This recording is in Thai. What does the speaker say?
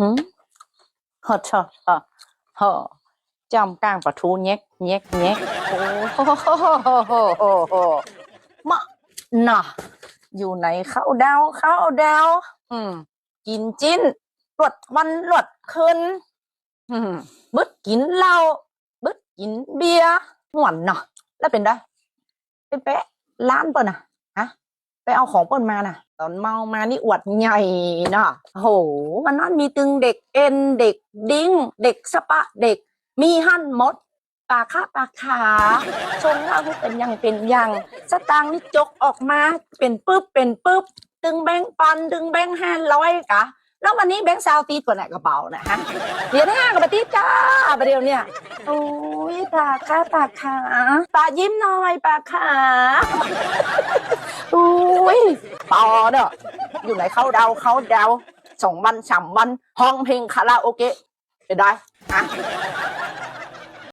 หืมฮอชอชอฮอจำกลางประทูเง็กเง็กเง็กโอ้โหโหโหโหโหโหมะน่ะอยู่ไหนข้าวดาวข้าวดาวอืม กินจิ้นหลวดวันหลวดคืนอืมบึดกินเหล้าบึดกินเบียร์หวนเนาะแล้วเป็นได้ไปเป๊ะร้านเปิ้นน่ะฮะ ไปเอาของเปิ้นมาน่ะ ตอนเมามานี่อวดใหญ่นะโหวันนั้นมีตึงเด็กเอ็นเด็กดิ้ง เด็กสปะเด็ก มีหั่นมดปากค่าปากขาชงเล้าให้เป็นยังเป็นยังสตางค์นี่จกออกมาเป็นปึ๊บเป็นปึ๊บตึงแบงปันตึงแบงห้าร้อยกะแล้ววันนี้แบงค์ซาวตีดกว่าไหนกระเป๋านะฮะเหรียญห้ากับปตีจ้าประเดี๋ยวเนี่ยโอ้ยปากค่ะปากขาปากยิ้มหน่อยปากขา ปอเนอะอยู่ไหนเข้าดาวเข้าดาวสองวันสามวันห้องเพลงคาราโอเกะเป็นได้ฮะ